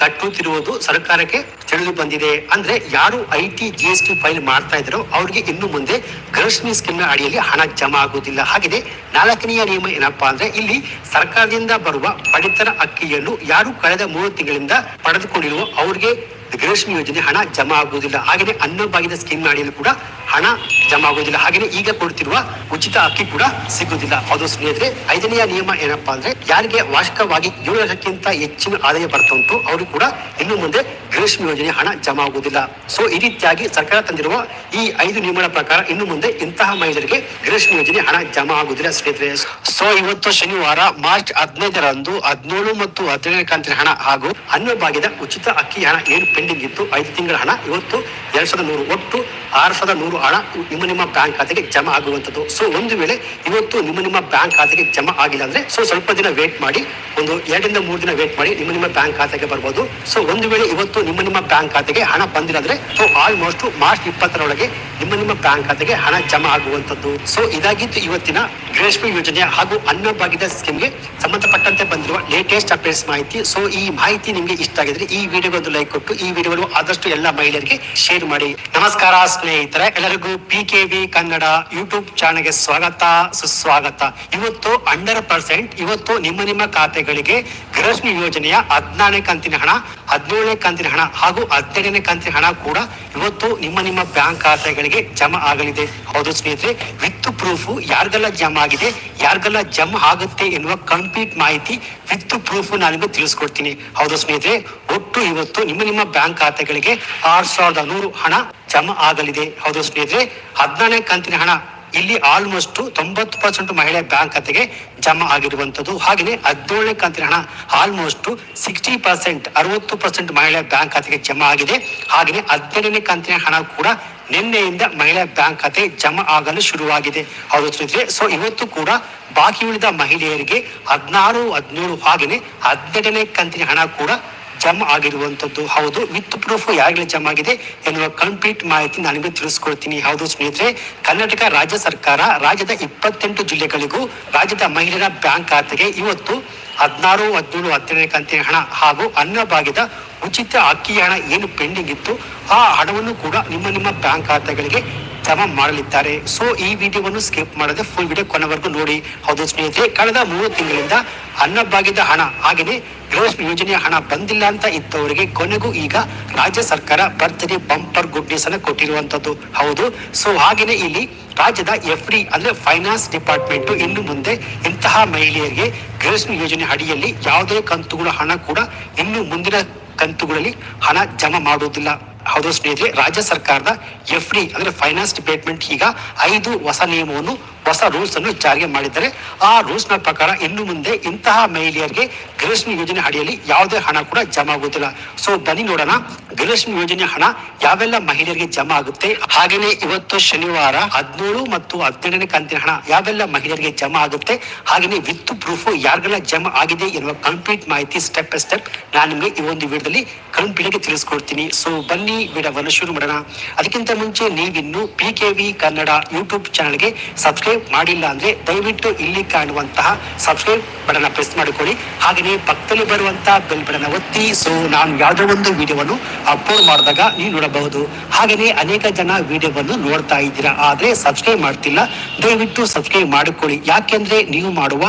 Speaker 1: ಕಟ್ಟುತ್ತಿರುವುದು ಸರ್ಕಾರಕ್ಕೆ ತಿಳಿದು ಬಂದಿದೆ. ಅಂದ್ರೆ ಯಾರು I T, G S T file ಮಾಡ್ತಾ ಇದ್ರು ಅವ್ರಿಗೆ ಇನ್ನು ಮುಂದೆ ಗೃಹಲಕ್ಷ್ಮಿ ಸ್ಕೀಮ್ ಅಡಿಯಲ್ಲಿ ಹಣ ಜಮಾ ಆಗುವುದಿಲ್ಲ. ಹಾಗೆ ನಾಲ್ಕನೆಯ ನಿಯಮ ಏನಪ್ಪಾ ಅಂದ್ರೆ ಇಲ್ಲಿ ಸರ್ಕಾರದಿಂದ ಬರುವ ಪಡಿತರ ಅಕ್ಕಿಯನ್ನು ಯಾರು ಕಳೆದ ಮೂರು ತಿಂಗಳಿಂದ ಪಡೆದುಕೊಂಡಿರುವ ಅವ್ರಿಗೆ ಗೃಹಲಕ್ಷ್ಮಿ ಯೋಜನೆ ಹಣ ಜಮಾ ಆಗುವುದಿಲ್ಲ. ಹಾಗೆಯೇ ಅನ್ನಭಾಗ್ಯದ ಸ್ಕೀಮ್ ಅಡಿಯಲ್ಲಿ ಕೂಡ ಹಣ ಜಮಾ ಆಗುವುದಿಲ್ಲ. ಹಾಗೆಯೇ ಈಗ ಕೊಡ್ತಿರುವ ಉಚಿತ ಅಕ್ಕಿ ಕೂಡ ಸಿಗುವುದಿಲ್ಲ. ಅದು ಸ್ನೇಹಿತರೆ, ಐದನೆಯ ನಿಯಮ ಏನಪ್ಪಾ ಅಂದ್ರೆ ಯಾರಿಗೆ ವಾರ್ಷಿಕವಾಗಿ ಏಳು ಲಕ್ಷಕ್ಕಿಂತ ಹೆಚ್ಚಿನ ಆದಾಯ ಬರ್ತಾ ಉಂಟು ಅವರು ಕೂಡ ಇನ್ನು ಮುಂದೆ ಗೃಹಲಕ್ಷ್ಮಿ ಯೋಜನೆ ಹಣ ಜಮಾ ಆಗುವುದಿಲ್ಲ. ಸೊ ಈ ರೀತಿಯಾಗಿ ಸರ್ಕಾರ ತಂದಿರುವ ಈ ಐದು ನಿಯಮಗಳ ಪ್ರಕಾರ ಇನ್ನು ಮುಂದೆ ಇಂತಹ ಮಹಿಳೆಯರಿಗೆ ಗೃಹಲಕ್ಷ್ಮಿ ಯೋಜನೆ ಹಣ ಜಮಾ ಆಗುವುದಿಲ್ಲ ಸ್ನೇಹಿತರೆ. ಸೊ ಇವತ್ತು ಶನಿವಾರ ಮಾರ್ಚ್ ಹದಿನೈದರಂದು ಹದಿನೇಳು ಮತ್ತು ಹದಿನೇಳನೇ ಕಂತಿನ ಹಣ ಹಾಗೂ ಅನ್ನಭಾಗ್ಯದ ಉಚಿತ ಅಕ್ಕಿ ಹಣ ಏನು ಪೆಂಡಿಂಗ್ ಇತ್ತು. ಐದು ತಿಂಗಳ ಹಣ. ಇವತ್ತು ಎರಡ್ ಸಾವಿರದ ನೂರು ಒಟ್ಟು ಆರು ಸಾವಿರದ ನೂರು ಹಣ ನಿಮ್ಮ ನಿಮ್ಮ ಬ್ಯಾಂಕ್ ಖಾತೆಗೆ ಜಮಾ ಆಗುವಂತದ್ದು ಸೊ ಒಂದು ವೇಳೆ ಇವತ್ತು ನಿಮ್ಮ ನಿಮ್ಮ ಬ್ಯಾಂಕ್ ಖಾತೆಗೆ ಜಮಾ ಆಗಿಲ್ಲ ಅಂದ್ರೆ ಸೊ ಸ್ವಲ್ಪ ದಿನ ವೇಟ್ ಮಾಡಿ. ಒಂದು ಎರಡರಿಂದ ಮೂರು ದಿನ ವೇಟ್ ಮಾಡಿ ನಿಮ್ಮ ನಿಮ್ಮ ಬ್ಯಾಂಕ್ ಖಾತೆಗೆ ಬರ್ಬೋದು. ಸೊ ಒಂದು ವೇಳೆ ಇವತ್ತು ನಿಮ್ಮ ನಿಮ್ಮ ಬ್ಯಾಂಕ್ ಖಾತೆಗೆ ಹಣ ಬಂದಿಲ್ಲ ಅಂದ್ರೆ ಸೊ ಆಲ್ಮೋಸ್ಟ್ ಮಾರ್ಚ್ ಇಪ್ಪತ್ತರೊಳಗೆ ನಿಮ್ಮ ನಿಮ್ಮ ಬ್ಯಾಂಕ್ ಖಾತೆಗೆ ಹಣ ಜಮಾ ಆಗುವಂತದ್ದು ಸೊ ಇದಾಗಿತ್ತು ಇವತ್ತಿನ ರೇಷ್ಮೆ ಯೋಜನೆ ಹಾಗೂ ಅನ್ನಭಾಗ್ಯದ ಸ್ಕೀಮ್ಗೆ ಸಂಬಂಧಪಟ್ಟಂತೆ ಬಂದಿರುವ ಲೇಟೆಸ್ಟ್ ಅಪ್ಡೇಟ್ಸ್ ಮಾಹಿತಿ. ಸೊ ಈ ಮಾಹಿತಿ ನಿಮಗೆ ಇಷ್ಟ ಆಗಿದ್ರೆ ಈ ವಿಡಿಯೋಗೆ ಒಂದು ಲೈಕ್ ಕೊಟ್ಟು ಈ ವಿಡಿಯೋವನ್ನು ಆದಷ್ಟು ಎಲ್ಲ ಮಹಿಳೆಯರಿಗೆ ಶೇರ್ ಮಾಡಿ. ನಮಸ್ಕಾರ ಸ್ನೇಹಿತರೆ, ಎಲ್ಲರಿಗೂ P K V Kannada YouTube ಚಾನೆಲ್ಗೆ ಸ್ವಾಗತ, ಸುಸ್ವಾಗತ. ಇವತ್ತು ಹಂಡ್ರೆಡ್ ಪರ್ಸೆಂಟ್, ಇವತ್ತು ನಿಮ್ಮ ನಿಮ್ಮ ಖಾತೆಗಳಿಗೆ ಗೃಹಲಕ್ಷ್ಮಿ ಯೋಜನೆಯ ಹದಿನಾರನೇ ಕಂತಿನ ಹಣ, ಹದಿನೇಳನೇ ಕಂತಿನ ಹಣ ಹಾಗೂ ಹದಿನೆಂಟನೇ ಕಂತಿನ ಹಣ ಕೂಡ ಇವತ್ತು ನಿಮ್ಮ ನಿಮ್ಮ ಬ್ಯಾಂಕ್ ಖಾತೆಗಳಿಗೆ ಜಮಾ ಆಗಲಿದೆ. ಹೌದು ಸ್ನೇಹಿತರೆ, ವಿತ್ ಪ್ರೂಫ್ ಯಾರ್ಗೆಲ್ಲ ಜಮಾ ಆಗಿದೆ, ಯಾರ್ಗೆಲ್ಲ ಜಮಾ ಆಗುತ್ತೆ ಎನ್ನುವ ಕಂಪ್ಲೀಟ್ ಮಾಹಿತಿ ವಿತ್ ಪ್ರೂಫ್ ನಾನು ತಿಳಿಸ್ಕೊಡ್ತೀನಿ. ಹೌದು ಸ್ನೇಹಿತರೆ, ಒಟ್ಟು ಇವತ್ತು ನಿಮ್ಮ ನಿಮ್ಮ ಬ್ಯಾಂಕ್ ಖಾತೆಗಳಿಗೆ ಆರ್ ಸಾವಿರದ ನೂರು ಹಣ ಜಮಾ ಆಗಲಿದೆ. ಹೌದು ಸ್ನೇಹಿತರೆ ಹದಿನಾರನೇ ಕಂತಿನ ಹಣ ಇಲ್ಲಿ ಆಲ್ಮೋಸ್ಟ್ ತೊಂಬತ್ತು ಪರ್ಸೆಂಟ್ ಮಹಿಳೆ ಬ್ಯಾಂಕ್ ಖಾತೆಗೆ ಜಮಾ ಆಗಿರುವಂತದ್ದು. ಹಾಗೆಯೇ ಹದಿನೇಳನೇ ಕಂತಿನ ಹಣ ಆಲ್ಮೋಸ್ಟ್ ಸಿಕ್ಸ್ಟಿ ಪರ್ಸೆಂಟ್ ಅರವತ್ತು ಪರ್ಸೆಂಟ್ ಮಹಿಳೆ ಬ್ಯಾಂಕ್ ಖಾತೆಗೆ ಜಮಾ ಆಗಿದೆ. ಹಾಗೆಯೇ ಹದಿನೇಳನೇ ಕಂತಿನ ಹಣ ಕೂಡ ನಿನ್ನೆಯಿಂದ ಮಹಿಳಾ ಬ್ಯಾಂಕ್ ಖಾತೆ ಜಮಾ ಆಗಲು ಶುರುವಾಗಿದೆ. ಹೌದು ಸ್ನೇಹಿತರೆ ಸೊ ಇವತ್ತು ಕೂಡ ಬಾಕಿ ಉಳಿದ ಮಹಿಳೆಯರಿಗೆ ಹದಿನಾರು, ಹದಿನೇಳು ಹಾಗೆಯೇ ಹದಿನೆಂಟನೇ ಕಂತಿನ ಹಣ ಕೂಡ ಜಮಾ ಆಗಿರುವಂತದ್ದು. ಹೌದು ವಿತ್ ಪ್ರೂಫ್ ಯಾರಿಗೆ ಜಮ್ ಆಗಿದೆ ಎನ್ನುವ ಕಂಪ್ಲೀಟ್ ಮಾಹಿತಿ ನಾನು ನಿಮಗೆ ತಿಳಿಸ್ಕೊಡ್ತೀನಿ. ಹೌದು ಸ್ನೇಹಿತರೆ, ಕರ್ನಾಟಕ ರಾಜ್ಯ ಸರ್ಕಾರ ರಾಜ್ಯದ ಇಪ್ಪತ್ತೆಂಟು ಜಿಲ್ಲೆಗಳಿಗೂ ರಾಜ್ಯದ ಮಹಿಳೆಯರ ಬ್ಯಾಂಕ್ ಖಾತೆಗೆ ಇವತ್ತು ಹದಿನಾರು, ಹದಿನೇಳು ಹದಿನೆಂಟನೇ ಕಂತಿನ ಹಣ ಹಾಗೂ ಅನ್ನಭಾಗ್ಯದ ಉಚಿತ ಅಕ್ಕಿ ಹಣ ಏನು ಪೆಂಡಿಂಗ್ ಇತ್ತು, ಆ ಹಣವನ್ನು ಕೂಡ ನಿಮ್ಮ ನಿಮ್ಮ ಬ್ಯಾಂಕ್ ಖಾತೆಗಳಿಗೆ ಜಮಾ ಮಾಡಲಿದ್ದಾರೆ. ಸೊ ಈ ವಿಡಿಯೋವನ್ನು ಸ್ಕಿಪ್ ಮಾಡದೆ ಫುಲ್ ವಿಡಿಯೋ ಕೊನೆವರೆಗೂ ನೋಡಿ. ಹೌದು ಸ್ನೇಹಿತರೆ, ಕಳೆದ ಮೂರು ತಿಂಗಳಿಂದ ಅನ್ನಭಾಗ್ಯದ ಹಣ, ಹಾಗೆಯೇ ಗೃಹಲಕ್ಷ್ಮಿ ಯೋಜನೆಯ ಹಣ ಬಂದಿಲ್ಲ ಅಂತ ಇದ್ದವರಿಗೆ ಕೊನೆಗೂ ಈಗ ರಾಜ್ಯ ಸರ್ಕಾರ ಬರ್ತಡೇ ಬಂಪರ್ ಗುಡ್ ನ್ಯೂಸ್ ಅನ್ನು ಕೊಟ್ಟಿರುವಂತದ್ದು. ಹೌದು. ಸೊ ಹಾಗೇನೆ ಇಲ್ಲಿ ರಾಜ್ಯದ ಎಫ್ ಡಿ ಅಂದ್ರೆ ಫೈನಾನ್ಸ್ ಡಿಪಾರ್ಟ್ಮೆಂಟ್ ಇನ್ನು ಮುಂದೆ ಇಂತಹ ಮಹಿಳೆಯರಿಗೆ ಗೃಹಲಕ್ಷ್ಮಿ ಯೋಜನೆ ಅಡಿಯಲ್ಲಿ ಯಾವುದೇ ಕಂತುಗಳ ಹಣ ಕೂಡ ಇನ್ನು ಮುಂದಿನ ಕಂತುಗಳಲ್ಲಿ ಹಣ ಜಮಾ ಮಾಡುವುದಿಲ್ಲ. ಹೌದು ಸ್ನೇಹಿತರೆ ರಾಜ್ಯ ಸರ್ಕಾರದ ಎಫ್ ಡಿ ಅಂದ್ರೆ ಫೈನಾನ್ಸ್ ಡಿಪಾರ್ಟ್ಮೆಂಟ್ ಈಗ ಐದು ಹೊಸ ನಿಯಮವನ್ನು ಹೊಸ ರೂಲ್ಸ್ ಅನ್ನು ಜಾರಿಗೆ ಮಾಡಿದ್ದಾರೆ. ಆ ರೂಲ್ಸ್ನ ಪ್ರಕಾರ ಇನ್ನು ಮುಂದೆ ಇಂತಹ ಮಹಿಳೆಯರಿಗೆ ಗೃಹಲಕ್ಷ್ಮಿ ಯೋಜನೆ ಅಡಿಯಲ್ಲಿ ಯಾವುದೇ ಹಣ ಕೂಡ ಜಮಾ ಆಗುತ್ತಿಲ್ಲ ಸೊ ಬನ್ನಿ ನೋಡೋಣ ಗೃಹಲಕ್ಷ್ಮಿ ಯೋಜನೆ ಹಣ ಯಾವೆಲ್ಲ ಮಹಿಳೆಯರಿಗೆ ಜಮಾ ಆಗುತ್ತೆ? ಹಾಗೇನೆ ಇವತ್ತು ಶನಿವಾರ ಹದಿನೇಳು ಮತ್ತು ಹದಿನೆಂಟನೇ ಕಂತಿನ ಹಣ ಯಾವೆಲ್ಲ ಮಹಿಳೆಯರಿಗೆ ಜಮಾ ಆಗುತ್ತೆ? ಹಾಗೇನೆ ವಿತ್ ಪ್ರೂಫ್ ಯಾರಿಗೆಲ್ಲ ಜಮಾ ಆಗಿದೆ ಎನ್ನುವ ಕಂಪ್ಲೀಟ್ ಮಾಹಿತಿ ಸ್ಟೆಪ್ ಬೈ ಸ್ಟೆಪ್ ನಾನು ನಿಮಗೆ ಈ ಒಂದು ವಿಡಿಯೋದಲ್ಲಿ ಕಂಪ್ಲೀಟ್ ಆಗಿ ತಿಳಿಸ್ಕೊಡ್ತೀನಿ. ಸೊ ಬನ್ನಿ ವಿಡಿಯೋವನ್ನು ಶುರು ಮಾಡೋಣ. ಅದಕ್ಕಿಂತ ಮುಂಚೆ ನೀವಿನ್ನು P K V Kannada YouTube ಚಾನಲ್ಗೆ ಸಬ್ಸ್ಕ್ರೈಬ್ ಮಾಡಿಲ್ಲ ಅಂದ್ರೆ ದಯವಿಟ್ಟು ಇಲ್ಲಿ ಕಾಣುವಂತಹ ಸಬ್ಸ್ಕ್ರೈಬ್ ಬಟನ್ ಪ್ರೆಸ್ ಮಾಡಿಕೊಳ್ಳಿ. ಹಾಗೆಯೇ ಪಕ್ಕದಲ್ಲಿ ಬರುವಂತಹ ಬೆಲ್ ಬಟನ್ ಒತ್ತಿ. ಸೊ ನಾನು ಯಾವುದೋ ಒಂದು ವಿಡಿಯೋವನ್ನು ಅಪ್ಲೋಡ್ ಮಾಡಿದಾಗ ನೀವು ನೋಡಬಹುದು. ಹಾಗೆಯೇ ಅನೇಕ ಜನ ವಿಡಿಯೋವನ್ನು ನೋಡ್ತಾ ಇದ್ದೀರಾ ಆದ್ರೆ ಸಬ್ಸ್ಕ್ರೈಬ್ ಮಾಡ್ತಿಲ್ಲ. ದಯವಿಟ್ಟು ಸಬ್ಸ್ಕ್ರೈಬ್ ಮಾಡಿಕೊಳ್ಳಿ. ಯಾಕೆಂದ್ರೆ ನೀವು ಮಾಡುವ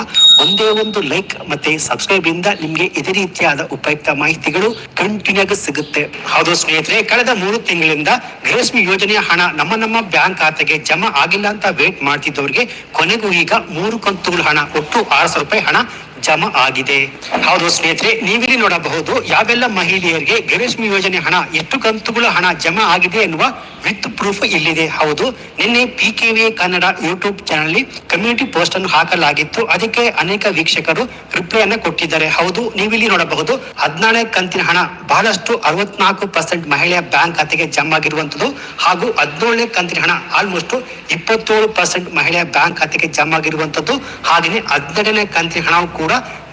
Speaker 1: ಒಂದೇ ಒಂದು ಲೈಕ್ ಮತ್ತೆ ಸಬ್ಸ್ಕ್ರೈಬ್ ಇಂದ ನಿಮ್ಗೆ ಇದೇ ರೀತಿಯಾದ ಉಪಯುಕ್ತ ಮಾಹಿತಿಗಳು ಕಂಟಿನ್ಯೂ ಸಿಗುತ್ತೆ. ಹೌದು ಸ್ನೇಹಿತರೆ, ಕಳೆದ ಮೂರು ತಿಂಗಳಿಂದ ಗೃಹಲಕ್ಷ್ಮಿ ಯೋಜನೆಯ ಹಣ ನಮ್ಮ ನಮ್ಮ ಬ್ಯಾಂಕ್ ಖಾತೆಗೆ ಜಮಾ ಆಗಿಲ್ಲ ಅಂತ ವೇಟ್ ಮಾಡ್ತಿದ್ದವರಿಗೆ ಕೊನೆಗೂ ಈಗ ಮೂರು ಕಂತುಗಳು ಹಣ ಒಟ್ಟು ಆರು ಸಾವಿರ ರೂಪಾಯಿ ಹಣ ಜಮಾ ಆಗಿದೆ. ಹೌದು ಸ್ನೇಹಿತರೆ, ನೀವಿಲ್ಲಿ ನೋಡಬಹುದು, ಯಾವೆಲ್ಲ ಮಹಿಳೆಯರಿಗೆ ಗೃಹಲಕ್ಷ್ಮಿ ಯೋಜನೆ ಹಣ, ಎಷ್ಟು ಕಂತುಗಳ ಹಣ ಜಮಾ ಆಗಿದೆ ಎನ್ನುವ ವಿತ್ ಪ್ರೂಫ್ ಇಲ್ಲಿದೆ. ಹೌದು, ನಿನ್ನೆ P K V Kannada YouTube channel community post ಅನ್ನು ಹಾಕಲಾಗಿತ್ತು. ಅದಕ್ಕೆ ಅನೇಕ ವೀಕ್ಷಕರು ರಿಪ್ಲೈ ಅನ್ನ ಕೊಟ್ಟಿದ್ದಾರೆ. ಹೌದು, ನೀವಿಲ್ಲಿ ನೋಡಬಹುದು, ಹದಿನಾರನೇ ಕಂತಿನ ಹಣ ಬಹಳಷ್ಟು ಅರವತ್ನಾಲ್ಕು ಪರ್ಸೆಂಟ್ ಮಹಿಳೆಯ ಬ್ಯಾಂಕ್ ಖಾತೆಗೆ ಜಮಾ ಆಗಿರುವಂತದ್ದು ಹಾಗೂ ಹದಿನೇಳನೇ ಕಂತಿನ ಹಣ ಆಲ್ಮೋಸ್ಟ್ ಇಪ್ಪತ್ತೇಳು ಪರ್ಸೆಂಟ್ ಮಹಿಳೆಯ ಬ್ಯಾಂಕ್ ಖಾತೆಗೆ ಜಮಾ ಆಗಿರುವಂತದ್ದು ಹಾಗೆಯೇ ಹದಿನೆಂಟನೇ ಕಂತಿನ ಹಣ ಕೂಡ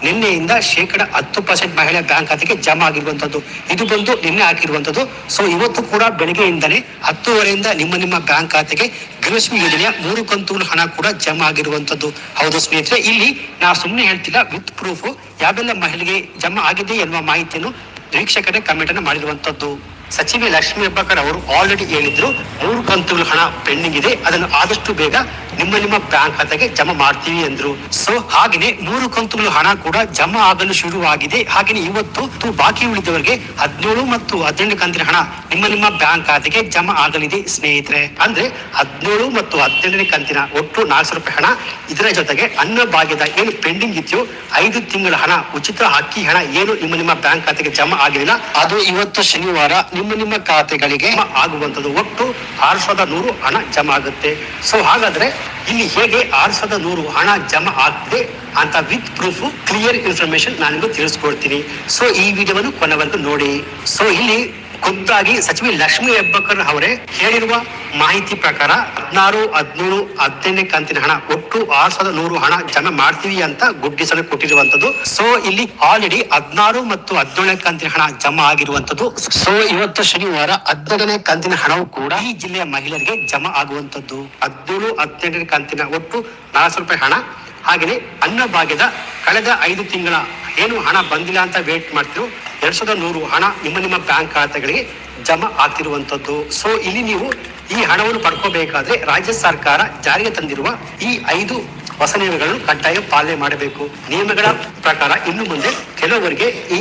Speaker 1: ನಿನ್ನೆಯಿಂದ ಶೇಕಡ ಹತ್ತು ಪರ್ಸೆಂಟ್ ಮಹಿಳೆಯ ಬ್ಯಾಂಕ್ ಖಾತೆಗೆ ಜಮಾ ಆಗಿರುವಂತದ್ದು. ಇದು ಬಂದು ನಿನ್ನೆ ಹಾಕಿರುವಂತದ್ದು. ಸೊ ಇವತ್ತು ಕೂಡ ಬೆಳಗ್ಗೆಯಿಂದಲೇ ಹತ್ತುವರೆಯಿಂದ ನಿಮ್ಮ ನಿಮ್ಮ ಬ್ಯಾಂಕ್ ಖಾತೆಗೆ ಗೃಹಲಕ್ಷ್ಮಿ ಯೋಜನೆಯ ಮೂರು ಕಂತುಗಳ ಹಣ ಕೂಡ ಜಮಾ ಆಗಿರುವಂತದ್ದು. ಹೌದು ಸ್ನೇಹಿತರೆ, ಇಲ್ಲಿ ನಾ ಸುಮ್ಮನೆ ಹೇಳ್ತಿಲ್ಲ ವಿತ್ ಪ್ರೂಫ್ ಯಾವೆಲ್ಲ ಮಹಿಳೆಗೆ ಜಮಾ ಆಗಿದೆ ಎನ್ನುವ ಮಾಹಿತಿಯನ್ನು ವೀಕ್ಷಕರೇ ಕಮೆಂಟ್ ಅನ್ನು ಮಾಡಿರುವಂತದ್ದು. ಸಚಿವೆ ಲಕ್ಷ್ಮಿ ಹೆಬ್ಬಾಕರ್ ಅವರು ಆಲ್ರೆಡಿ ಹೇಳಿದ್ರು, ಮೂರು ಕಂತುಗಳ ಹಣ ಪೆಂಡಿಂಗ್ ಇದೆ, ಅದನ್ನು ಆದಷ್ಟು ಬೇಗ ನಿಮ್ಮ ನಿಮ್ಮ ಬ್ಯಾಂಕ್ ಖಾತೆಗೆ ಜಮಾ ಮಾಡ್ತೀವಿ ಎಂದ್ರು ಸೊ ಹಾಗೆಯೇ ಮೂರು ಕಂತುಗಳ ಹಣ ಕೂಡ ಜಮಾ ಆಗಲು ಶುರುವಾಗಿದೆ. ಹಾಗೆಯೇ ಇವತ್ತು ಬಾಕಿ ಉಳಿದವರಿಗೆ ಹದಿನೇಳು ಮತ್ತು ಹದಿನೆಂಟು ಕಂತಿನ ಹಣ ನಿಮ್ಮ ನಿಮ್ಮ ಬ್ಯಾಂಕ್ ಖಾತೆಗೆ ಜಮಾ ಆಗಲಿದೆ, ಸ್ನೇಹಿತರೆ. ಅಂದ್ರೆ ಹದಿನೇಳು ಮತ್ತು ಹದಿನೆಂಟನೇ ಕಂತಿನ ಒಟ್ಟು ನಾಲ್ಕು ಸಾವಿರ ರೂಪಾಯಿ ಹಣ ಇದರ ಜೊತೆಗೆ ಅನ್ನ ಭಾಗ್ಯದ ಏನು ಪೆಂಡಿಂಗ್ ಇದೆಯೋ ಐದು ತಿಂಗಳ ಹಣ ಉಚಿತ ಅಕ್ಕಿ ಹಣ ಏನು ನಿಮ್ಮ ನಿಮ್ಮ ಬ್ಯಾಂಕ್ ಖಾತೆಗೆ ಜಮಾ ಆಗಲಿಲ್ಲ ಅದು ಇವತ್ತು ಶನಿವಾರ ನಿಮ್ಮ ನಿಮ್ಮ ಖಾತೆಗಳಿಗೆ ಜಮಾ ಆಗುವಂತದ್ದು ಒಟ್ಟು ಆರು ಸಾವಿರದ ನೂರು ಹಣ ಜಮಾ ಆಗುತ್ತೆ. ಸೊ ಹಾಗಾದ್ರೆ ಇಲ್ಲಿ ಹೇಗೆ ಆರು ಸಾವಿರದ ನೂರು ಹಣ ಜಮಾ ಆಗ್ತದೆ ಅಂತ ವಿತ್ ಪ್ರೂಫ್ ಕ್ಲಿಯರ್ ಇನ್ಫಾರ್ಮೇಶನ್ ನಾನು ತಿಳಿಸ್ಕೊಡ್ತೀನಿ. ಸೊ ಈ ವಿಡಿಯೋವನ್ನು ಕೊನೆವರೆಗೂ ನೋಡಿ. ಸೊ ಇಲ್ಲಿ ಖುದ್ದಾಗಿ ಸಚಿವೆ ಲಕ್ಷ್ಮಿ ಹೆಬ್ಬಕರ್ ಅವರೇ ಹೇಳಿರುವ ಮಾಹಿತಿ ಪ್ರಕಾರ ಹದಿನಾರು ಹದಿನೇಳು ಹದಿನೆಂಟನೇ ಕಂತಿನ ಹಣ ಒಟ್ಟು ಆರ್ ಸಾವಿರದ ನೂರು ಹಣ ಜನ ಮಾಡ್ತೀವಿ ಅಂತ ಗುಡ್ಡಿಸಲು ಕೊಟ್ಟಿರುವಂತದ್ದು ಸೊ ಇಲ್ಲಿ ಆಲ್ರೆಡಿ ಹದಿನಾರು ಮತ್ತು ಹದಿನೇಳನೇ ಕಂತಿನ ಹಣ ಜಮಾ ಆಗಿರುವಂತದ್ದು ಸೊ ಇವತ್ತು ಶನಿವಾರ ಹದಿನೆಂಟನೇ ಕಂತಿನ ಹಣವು ಕೂಡ ಈ ಜಿಲ್ಲೆಯ ಮಹಿಳೆಯರಿಗೆ ಜಮಾ ಆಗುವಂತದ್ದು ಹದಿನೇಳು ಹದಿನೆಂಟನೇ ಕಂತಿನ ಒಟ್ಟು ನಾಲ್ಕು ರೂಪಾಯಿ ಹಣ. ಹಾಗೆಯೇ ಅನ್ನಭಾಗ್ಯದ ಕಳೆದ ಐದು ತಿಂಗಳ ಏನು ಹಣ ಬಂದಿಲ್ಲ ಅಂತ ವೇಟ್ ಮಾಡ್ತಿರೋ ಎರಡ್ ಸಾವಿರದ ನೂರು ಹಣ ನಿಮ್ಮ ನಿಮ್ಮ ಬ್ಯಾಂಕ್ ಖಾತೆಗಳಿಗೆ ಜಮಾ ಆಗ್ತಿರುವಂಥದ್ದು ಸೊ ಇಲ್ಲಿ ನೀವು ಈ ಹಣವನ್ನು ಪಡ್ಕೋಬೇಕಾದ್ರೆ ರಾಜ್ಯ ಸರ್ಕಾರ ಜಾರಿಗೆ ತಂದಿರುವ ಈ ಐದು ಹೊಸ ನಿಯಮಗಳನ್ನು ಕಡ್ಡಾಯ ಪಾಲನೆ ಮಾಡಬೇಕು. ನಿಯಮಗಳ ಪ್ರಕಾರ ಇನ್ನು ಮುಂದೆ ಕೆಲವರಿಗೆ ಈ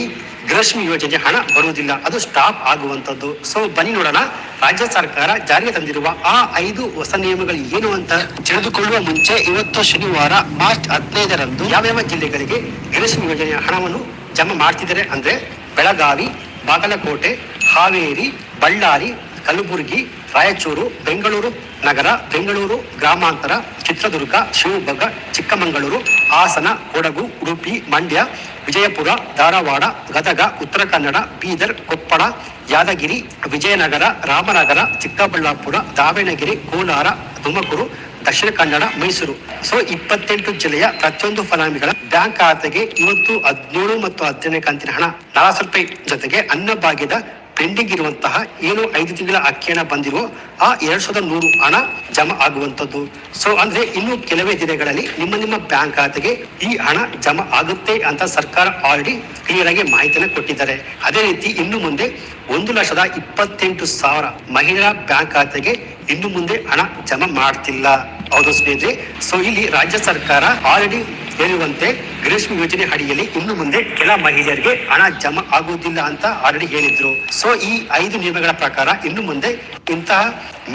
Speaker 1: ಗೃಹಶ್ಮಿ ಯೋಜನೆ ಹಣ ಬರುವುದಿಲ್ಲ. ಅದು ಸ್ಟಾಪ್ ಆಗುವಂತದ್ದು. ಸೊ ಬನ್ನಿ ನೋಡೋಣ. ರಾಜ್ಯ ಸರ್ಕಾರ ಜಾರಿಗೆ ತಂದಿರುವ ಆ ಐದು ಹೊಸ ನಿಯಮಗಳು ಏನು ಅಂತ ತಿಳಿದುಕೊಳ್ಳುವ ಮುಂಚೆ ಇವತ್ತು ಶನಿವಾರ ಮಾರ್ಚ್ ಹದಿನೈದರಂದು ಯಾವ್ಯಾವ ಜಿಲ್ಲೆಗಳಿಗೆ ಗೃಹಶ್ಮಿ ಯೋಜನೆಯ ಹಣವನ್ನು ಜಮಾ ಮಾಡ್ತಿದ್ದಾರೆ ಅಂದ್ರೆ ಬೆಳಗಾವಿ, ಬಾಗಲಕೋಟೆ, ಹಾವೇರಿ, ಬಳ್ಳಾರಿ, ಕಲಬುರಗಿ, ರಾಯಚೂರು, ಬೆಂಗಳೂರು ನಗರ, ಬೆಂಗಳೂರು ಗ್ರಾಮಾಂತರ, ಚಿತ್ರದುರ್ಗ, ಶಿವಮೊಗ್ಗ, ಚಿಕ್ಕಮಗಳೂರು, ಹಾಸನ, ಕೊಡಗು, ಉಡುಪಿ, ಮಂಡ್ಯ, ವಿಜಯಪುರ, ಧಾರವಾಡ, ಗದಗ, ಉತ್ತರ ಕನ್ನಡ, ಬೀದರ್, ಕೊಪ್ಪಳ, ಯಾದಗಿರಿ, ವಿಜಯನಗರ, ರಾಮನಗರ, ಚಿಕ್ಕಬಳ್ಳಾಪುರ, ದಾವಣಗೆರೆ, ಕೋಲಾರ, ತುಮಕೂರು ದಕ್ಷಿಣ ಕನ್ನಡ, ಮೈಸೂರು. ಸೊ, ಇಪ್ಪತ್ತೆಂಟು ಜಿಲ್ಲೆಯ ಪ್ರತಿಯೊಂದು ಫಲಾನುಭವಿಗಳ ಬ್ಯಾಂಕ್ ಖಾತೆಗೆ ಇವತ್ತು ಹದಿನೇಳು ಮತ್ತು ಹದಿನೇಳನೇ ಕಂತಿನ ಹಣ ನಾಲ್ಕು ರೂಪಾಯಿ ಜೊತೆಗೆ ಅನ್ನಭಾಗ್ಯದ ಪೆಂಡಿಂಗ್ ಇರುವಂತಹ ಏನು ಐದು ತಿಂಗಳ ಅಕ್ಕಿ ಹಣ ಬಂದಿರೋ ಆ ಎರಡ್ ಸಾವಿರದ ನೂರು ಹಣ ಜಮಾ ಆಗುವಂತದ್ದು ಸೊ, ಅಂದ್ರೆ ಇನ್ನು ಕೆಲವೇ ದಿನಗಳಲ್ಲಿ ನಿಮ್ಮ ನಿಮ್ಮ ಬ್ಯಾಂಕ್ ಖಾತೆಗೆ ಈ ಹಣ ಜಮಾ ಆಗುತ್ತೆ ಅಂತ ಸರ್ಕಾರ ಆಲ್ರೆಡಿ ಕ್ಲಿಯರ್ ಆಗಿ ಮಾಹಿತಿಯನ್ನು ಕೊಟ್ಟಿದ್ದಾರೆ. ಅದೇ ರೀತಿ ಇನ್ನು ಮುಂದೆ ಒಂದು ಲಕ್ಷದ ಇಪ್ಪತ್ತೆಂಟು ಸಾವಿರ ಮಹಿಳಾ ಬ್ಯಾಂಕ್ ಖಾತೆಗೆ ಇನ್ನು ಮುಂದೆ ಹಣ ಜಮಾ ಮಾಡ್ತಿಲ್ಲ. ಹೌದು ಸ್ನೇಹಿತರೆ ಸೊ ಇಲ್ಲಿ ರಾಜ್ಯ ಸರ್ಕಾರ ಆಲ್ರೆಡಿ ಹೇಳುವಂತೆ ಗ್ರೀಷ್ಮ ಯೋಜನೆ ಅಡಿಯಲ್ಲಿ ಇನ್ನು ಮುಂದೆ ಕೆಲ ಮಹಿಳೆಯರಿಗೆ ಹಣ ಜಮಾ ಆಗುವುದಿಲ್ಲ ಅಂತ ಆಲ್ರೆಡಿ ಹೇಳಿದ್ರು. ಸೊ ಈ ಐದು ನಿಯಮಗಳ ಪ್ರಕಾರ ಇನ್ನು ಮುಂದೆ ಇಂತಹ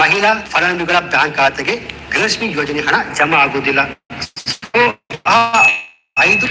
Speaker 1: ಮಹಿಳಾ ಫಲಾನುಭವಿಗಳ ಬ್ಯಾಂಕ್ ಖಾತೆಗೆ ಗೃಹಲಕ್ಷ್ಮಿ ಯೋಜನೆ ಹಣ ಜಮಾ ಆಗುವುದಿಲ್ಲ. ಐದು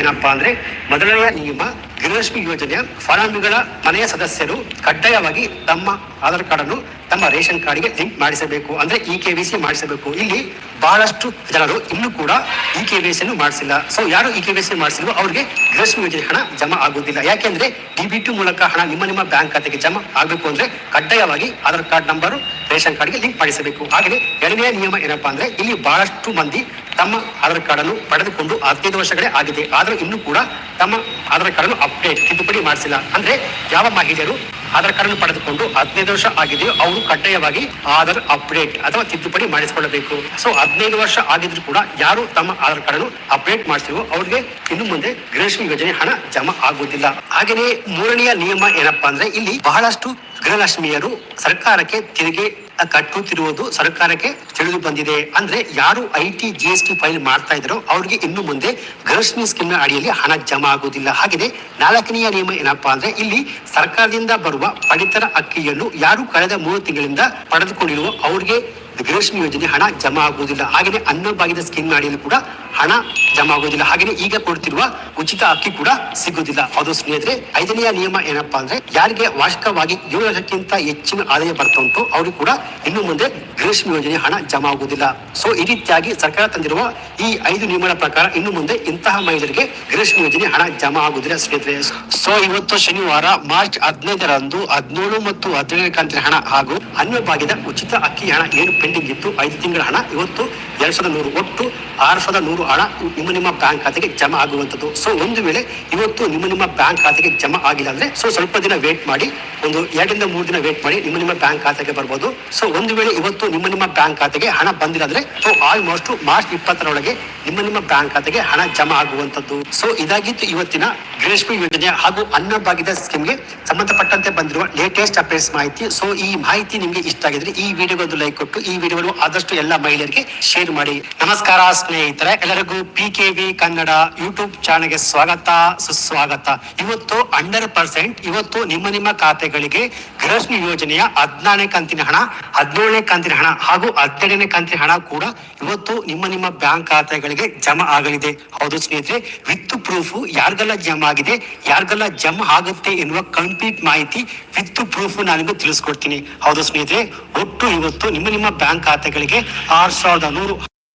Speaker 1: ಏನಪ್ಪಾ ಅಂದ್ರೆ ಮೊದಲನೆಯ ನಿಯಮ ಗೃಹಲಕ್ಷ್ಮಿ ಯೋಜನೆಯ ಫಲಾನುಭವಿಗಳ ಮನೆಯ ಸದಸ್ಯರು ಕಡ್ಡಾಯವಾಗಿ ತಮ್ಮ ಆಧಾರ್ ಕಾರ್ಡ್ ಅನ್ನು ತಮ್ಮ ರೇಷನ್ ಕಾರ್ಡ್ಗೆ ಲಿಂಕ್ ಮಾಡಿಸಬೇಕು ಅಂದ್ರೆ ಇ ಕೆ ವಿ ಮಾಡಿಸಬೇಕು. ಇಲ್ಲಿ ಬಹಳಷ್ಟು ಜನರು ಇನ್ನೂ ಕೂಡ ಇ ಕೆ ವಿ ಸಿ ಅನ್ನು ಮಾಡಿಸಿಲ್ಲ. ಸೊ ಯಾರು ಇ ಕೆ ವಿ ಸಿ ಮಾಡಿಸಿಲ್ವೋ ಅವ್ರಿಗೆ ಗೃಹಲಕ್ಷ್ಮಿ ಯೋಜನೆ ಹಣ ಜಮಾ ಆಗುವುದಿಲ್ಲ. ಯಾಕೆಂದ್ರೆ ಡಿ ಬಿ ಟಿ ಮೂಲಕ ಹಣ ನಿಮ್ಮ ನಿಮ್ಮ ಬ್ಯಾಂಕ್ ಖಾತೆಗೆ ಜಮಾ ಆಗಬೇಕು ಅಂದ್ರೆ ಕಡ್ಡಾಯವಾಗಿ ಆಧಾರ್ ಕಾರ್ಡ್ ನಂಬರ್ ರೇಷನ್ ಕಾರ್ಡ್ಗೆ ಲಿಂಕ್ ಮಾಡಿಸಬೇಕು. ಹಾಗೆ ಎರಡನೇ ನಿಯಮ ಏನಪ್ಪಾ ಅಂದ್ರೆ ಇಲ್ಲಿ ಬಹಳಷ್ಟು ಮಂದಿ ತಮ್ಮ ಆಧಾರ್ ಕಾರ್ಡ್ ಅನ್ನು ಪಡೆದುಕೊಂಡು ಹದಿನೈದು ವರ್ಷಗಳೇ ಆಗಿದೆ. ಆದರೂ ಇನ್ನೂ ಕೂಡ ತಮ್ಮ ಆಧಾರ್ ಕಾರ್ಡ್ ಅನ್ನು ಅಪ್ಡೇಟ್ ತಿದ್ದುಪಡಿ ಮಾಡಿಸಿಲ್ಲ. ಅಂದ್ರೆ ಯಾವ ಮಹಿಳೆಯರು ಆಧಾರ್ ಕಾರ್ಡ್ ಅನ್ನು ಪಡೆದುಕೊಂಡು ಹದಿನೈದು ವರ್ಷ ಆಗಿದೆಯೋ ಅವರು ಕಡ್ಡಾಯವಾಗಿ ಆಧಾರ್ ಅಪ್ಡೇಟ್ ಅಥವಾ ತಿದ್ದುಪಡಿ ಮಾಡಿಸಿಕೊಳ್ಳಬೇಕು. ಸೊ ಹದಿನೈದು ವರ್ಷ ಆಗಿದ್ರು ಕೂಡ ಯಾರು ತಮ್ಮ ಆಧಾರ್ ಕಾರ್ಡ್ ಅನ್ನು ಅಪ್ಡೇಟ್ ಮಾಡಿಸಿರೋ ಅವ್ರಿಗೆ ಇನ್ನು ಮುಂದೆ ಗೃಹಲಕ್ಷ್ಮಿ ಯೋಜನೆ ಹಣ ಜಮಾ ಆಗುವುದಿಲ್ಲ. ಹಾಗೆಯೇ ಮೂರನೆಯ ನಿಯಮ ಏನಪ್ಪಾ ಅಂದ್ರೆ ಇಲ್ಲಿ ಬಹಳಷ್ಟು ಗೃಹಲಕ್ಷ್ಮಿಯರು ಸರ್ಕಾರಕ್ಕೆ ತೆರಿಗೆ ಕಟ್ಟುತ್ತಿರುವುದು ಸರ್ಕಾರಕ್ಕೆ ತಿಳಿದು ಬಂದಿದೆ. ಅಂದ್ರೆ ಯಾರು I T, G S T file ಮಾಡ್ತಾ ಇದ್ರು ಅವ್ರಿಗೆ ಇನ್ನು ಮುಂದೆ ಗೃಹಲಕ್ಷ್ಮಿ ಸ್ಕೀಮ್ ಅಡಿಯಲ್ಲಿ ಹಣ ಜಮಾ ಆಗುವುದಿಲ್ಲ. ಹಾಗೆಯೇ ನಾಲ್ಕನೆಯ ನಿಯಮ ಏನಪ್ಪಾ ಅಂದ್ರೆ ಇಲ್ಲಿ ಸರ್ಕಾರದಿಂದ ಬರುವ ಪಡಿತರ ಅಕ್ಕಿಯನ್ನು ಯಾರು ಕಳೆದ ಮೂರು ತಿಂಗಳಿಂದ ಪಡೆದುಕೊಂಡಿರುವ ಅವ್ರಿಗೆ ಗೃಹಲಕ್ಷ್ಮಿ ಯೋಜನೆ ಹಣ ಜಮಾ ಆಗುವುದಿಲ್ಲ. ಹಾಗೆಯೇ ಅನ್ನಭಾಗ್ಯದ ಸ್ಕೀಮ್ ಅಡಿಯಲ್ಲಿ ಕೂಡ ಹಣ ಜಮಾ ಆಗೋದಿಲ್ಲ. ಹಾಗೆಯೇ ಈಗ ಕೊಡ್ತಿರುವ ಉಚಿತ ಅಕ್ಕಿ ಕೂಡ ಸಿಗುದಿಲ್ಲ. ಅದು ಸ್ನೇಹಿತರೆ, ಐದನೆಯ ನಿಯಮ ಏನಪ್ಪಾ ಅಂದ್ರೆ ಯಾರಿಗೆ ವಾರ್ಷಿಕವಾಗಿ ಏಳು ಲಕ್ಷಕ್ಕಿಂತ ಹೆಚ್ಚಿನ ಆದಾಯ ಬರ್ತಾ ಉಂಟು ಅವ್ರಿಗೆ ಕೂಡ ಇನ್ನು ಮುಂದೆ ಗೃಹಲಕ್ಷ್ಮಿ ಯೋಜನೆ ಹಣ ಜಮಾ ಆಗುವುದಿಲ್ಲ ಸೊ ಈ ರೀತಿಯಾಗಿ ಸರ್ಕಾರ ತಂದಿರುವ ಈ ಐದು ನಿಯಮಗಳ ಪ್ರಕಾರ ಇನ್ನು ಮುಂದೆ ಇಂತಹ ಮಹಿಳೆಯರಿಗೆ ಗೃಹಲಕ್ಷ್ಮಿ ಯೋಜನೆ ಹಣ ಜಮಾ ಆಗುವುದಿಲ್ಲ ಸ್ನೇಹಿತರೆ. ಸೊ ಇವತ್ತು ಶನಿವಾರ, ಮಾರ್ಚ್ ಹದಿನೈದರಂದು ಹದಿನೇಳು ಮತ್ತು ಹದಿನೇಳು ಕಂತಿನ ಹಣ ಹಾಗೂ ಅನ್ನಭಾಗ್ಯದ ಉಚಿತ ಅಕ್ಕಿ ಹಣ ಏನು ಪೆಂಡಿಂಗ್ ಇತ್ತು? ಐದು ತಿಂಗಳ ಹಣ ಇವತ್ತು ಎರಡ್ ಸಾವಿರದ ನೂರು ಒಟ್ಟು ಆರು ಸಾವಿರದ ನೂರು ಹಣ ನಿಮ್ಮ ನಿಮ್ಮ ಬ್ಯಾಂಕ್ ಖಾತೆಗೆ ಜಮಾ ಆಗುವಂತದ್ದು ಸೊ ಒಂದು ವೇಳೆ ಇವತ್ತು ನಿಮ್ಮ ನಿಮ್ಮ ಬ್ಯಾಂಕ್ ಖಾತೆಗೆ ಜಮಾ ಆಗಿಲ್ಲ ಅಂದ್ರೆ ಸೊ ಸ್ವಲ್ಪ ದಿನ ವೇಟ್ ಮಾಡಿ, ಒಂದು ಎರಡರಿಂದ ಮೂರು ದಿನ ವೇಟ್ ಮಾಡಿ ನಿಮ್ಮ ನಿಮ್ಮ ಬ್ಯಾಂಕ್ ಖಾತೆಗೆ ಬರ್ಬೋದು. ಸೊ ಒಂದು ವೇಳೆ ಇವತ್ತು ನಿಮ್ಮ ನಿಮ್ಮ ಬ್ಯಾಂಕ್ ಖಾತೆಗೆ ಹಣ ಬಂದಿಲ್ಲ ಅಂದ್ರೆ ಸೊ ಆಲ್ಮೋಸ್ಟ್ ಮಾರ್ಚ್ ಇಪ್ಪತ್ತರೊಳಗೆ ನಿಮ್ಮ ನಿಮ್ಮ ಬ್ಯಾಂಕ್ ಖಾತೆಗೆ ಹಣ ಜಮಾ ಆಗುವಂತದ್ದು ಸೊ ಇದಾಗಿತ್ತು ಇವತ್ತಿನ ಗ್ರೀಷ್ಮ ಯೋಜನೆ ಹಾಗೂ ಅನ್ನಭಾಗ್ಯದ ಸ್ಕೀಮ್ಗೆ ಸಂಬಂಧಪಟ್ಟಂತೆ ಬಂದಿರುವ ಲೇಟೆಸ್ಟ್ ಅಪ್ಡೇಟ್ಸ್ ಮಾಹಿತಿ. ಸೊ ಈ ಮಾಹಿತಿ ನಿಮಗೆ ಇಷ್ಟ ಆಗಿದ್ರೆ ಈ ವಿಡಿಯೋಗೊಂದು ಲೈಕ್ ಕೊಟ್ಟು, ಈ ವಿಡಿಯೋ ಆದಷ್ಟು ಎಲ್ಲ ಮಹಿಳೆಯರಿಗೆ ಶೇರ್ ಮಾಡಿ. ನಮಸ್ಕಾರ ಸ್ನೇಹಿತರೆ ಎಲ್ಲರಿಗೂ P K V Kannada YouTube ಚಾನೆಲ್ಗೆ ಸ್ವಾಗತ, ಸುಸ್ವಾಗತ. ಇವತ್ತು ಹಂಡ್ರೆಡ್ ಪರ್ಸೆಂಟ್ ಇವತ್ತು ನಿಮ್ಮ ನಿಮ್ಮ ಖಾತೆಗಳಿಗೆ ಗೃಹಲಕ್ಷ್ಮಿ ಯೋಜನೆಯ ಹದಿನಾರನೇ ಕಂತಿನ ಹಣ, ಹದಿನೇಳನೇ ಕಂತಿನ ಹಣ ಹಾಗೂ ಹದಿನೆರಡನೇ ಕಂತಿನ ಹಣ ಕೂಡ ಇವತ್ತು ನಿಮ್ಮ ನಿಮ್ಮ ಬ್ಯಾಂಕ್ ಖಾತೆಗಳಿಗೆ ಜಮಾ ಆಗಲಿದೆ. ಹೌದು ಸ್ನೇಹಿತರೆ, ವಿತ್ ಪ್ರೂಫ್ ಯಾರ್ಗೆಲ್ಲ ಜಮಾ ಆಗಿದೆ, ಯಾರ್ಗೆಲ್ಲ ಜಮಾ ಆಗುತ್ತೆ ಎನ್ನುವ ಕಂಪ್ಲೀಟ್ ಮಾಹಿತಿ ವಿತ್ ಪ್ರೂಫ್ ನಾನು ನಿಮಗೆ ತಿಳಿಸ್ಕೊಡ್ತೀನಿ. ಹೌದು ಸ್ನೇಹಿತರೆ, ಒಟ್ಟು ಇವತ್ತು ನಿಮ್ಮ ನಿಮ್ಮ ಬ್ಯಾಂಕ್ ಖಾತೆಗಳಿಗೆ ಆರು ಸಾವಿರದ ನೂರು